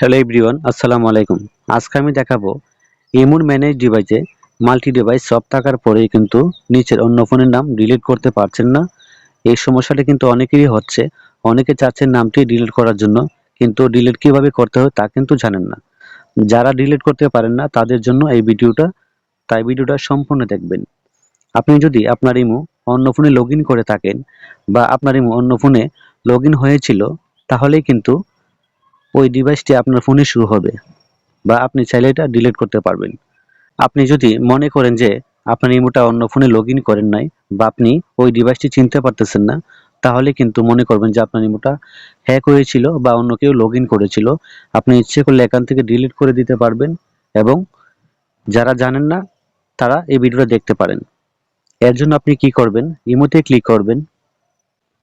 Hello everyone, আসসালামু আলাইকুম। আজকে আমি দেখাবো ইমুন ম্যানেজ ডিভাইসে মাল্টি ডিভাইস সব থাকার পরেই কিন্তু নিচের অন্য ফোনের নাম ডিলিট করতে পারছেন না। এই সমস্যাটা কিন্তু অনেকেরই হচ্ছে। অনেকে চাচ্ছেন নামটি ডিলিট করার জন্য, কিন্তু ডিলিট কীভাবে করতে হয় তা কিন্তু জানেন না। যারা ডিলিট করতে পারেন না, তাদের জন্য এই ভিডিওটা, তাই ভিডিওটা সম্পূর্ণ দেখবেন। আপনি যদি আপনার ইমো অন্য ফোনে লগ করে থাকেন বা আপনার ইমো অন্য ফোনে লগ হয়েছিল, তাহলেই কিন্তু ওই ডিভাইসটি আপনার ফোনে শুরু হবে বা আপনি চাইলে এটা ডিলিট করতে পারবেন। আপনি যদি মনে করেন যে আপনার ইমোটা অন্য ফোনে লগ ইন করেন নাই বা আপনি ওই ডিভাইসটি চিনতে পারতেছেন না, তাহলে কিন্তু মনে করবেন যে আপনার ইমোটা হ্যাক হয়েছিল বা অন্য কেউ লগ ইন করেছিল। আপনি ইচ্ছে করলে এখান থেকে ডিলিট করে দিতে পারবেন এবং যারা জানেন না, তারা এই ভিডিওটা দেখতে পারেন। এর জন্য আপনি কি করবেন? ইমোতে ক্লিক করবেন,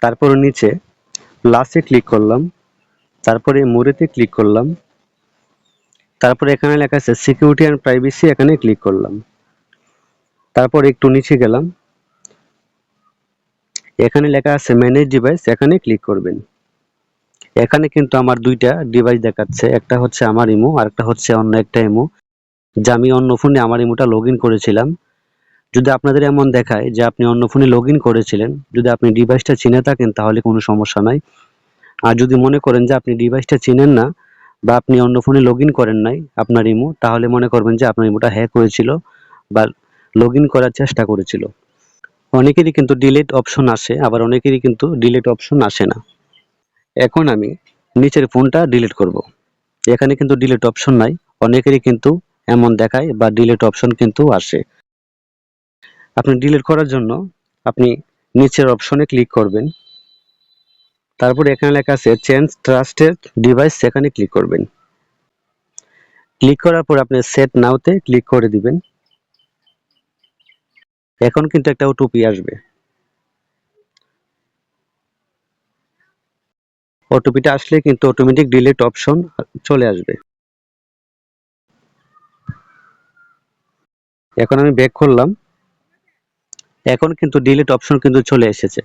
তারপর নিচে লাস্টে ক্লিক করলাম। তারপরে মোড়েতে ক্লিক করলাম। তারপরে এখানে লেখা আছে সিকিউরিটি অ্যান্ড প্রাইভেসি এখানে ক্লিক করলাম। তারপর একটু নিচে গেলাম। এখানে লেখা আছে ম্যানেজ ডিভাইস এখানে ক্লিক করবেন। এখানে কিন্তু আমার দুইটা ডিভাইস দেখাচ্ছে। একটা হচ্ছে আমার ইমো আর একটা হচ্ছে অন্য একটা ইমো যা আমি অন্য ফোনে আমার ইমোটা লগ করেছিলাম। যদি আপনাদের এমন দেখায় যে আপনি অন্য ফোনে লগ করেছিলেন, যদি আপনি ডিভাইসটা চিনে থাকেন, তাহলে কোনো সমস্যা নাই। আর যদি মনে করেন যে আপনি ডিভাইসটা চিনেন না বা আপনি অন্য ফোনে লগ করেন নাই আপনার ইমো তাহলে মনে করবেন যে আপনার ইমোটা হ্যাক হয়েছিল বা লগ করার চেষ্টা করেছিল। অনেকেরই কিন্তু ডিলেট অপশন আসে, আবার অনেকেরই কিন্তু ডিলেট অপশন আসে না। এখন আমি নিচের ফোনটা ডিলিট করব। এখানে কিন্তু ডিলেট অপশন নাই, অনেকেরই কিন্তু এমন দেখায় বা ডিলেট অপশন কিন্তু আসে। আপনি ডিলিট করার জন্য আপনি নিচের অপশনে ক্লিক করবেন। তারপর এখানে লেখা আছে চেঞ্জ ট্রাস্টেড ডিভাইস সেখানে ক্লিক করবেন। ক্লিক করার পর আপনি সেট নাওতে ক্লিক করে দিবেন। এখন কিন্তু একটা ওটিপি আসবে। ওটিপিটা আসলে কিন্তু অটোমেটিক ডিলিট অপশন চলে আসবে। এখন আমি ব্যাক করলাম। এখন কিন্তু ডিলিট অপশন কিন্তু চলে এসেছে।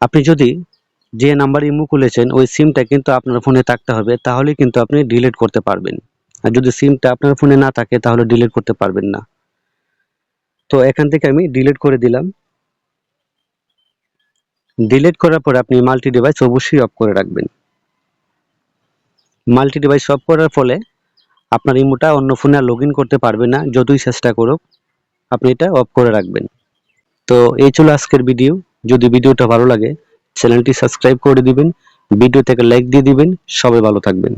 আপনি যদি যে নাম্বার ইমো খুলেছেন, ওই সিমটা কিন্তু আপনার ফোনে থাকতে হবে, তাহলে কিন্তু আপনি ডিলিট করতে পারবেন। আর যদি সিমটা আপনার ফোনে না থাকে, তাহলে ডিলিট করতে পারবেন না। তো এখান থেকে আমি ডিলিট করে দিলাম। ডিলিট করার পর আপনি মাল্টি ডিভাইস অবশ্যই অফ করে রাখবেন। মাল্টি ডিভাইস অফ করার ফলে আপনার ইমোটা অন্য ফোনে আর লগ করতে পারবে না, যতই চেষ্টা করুক, আপনি এটা অফ করে রাখবেন। তো এই ছিল আজকের ভিডিও। যদি ভিডিওটা ভালো লাগে চ্যানেলটি সাবস্ক্রাইব করে দিবেন ভিডিও থেকে লাইক দিয়ে দিবেন সবাই ভালো থাকবেন।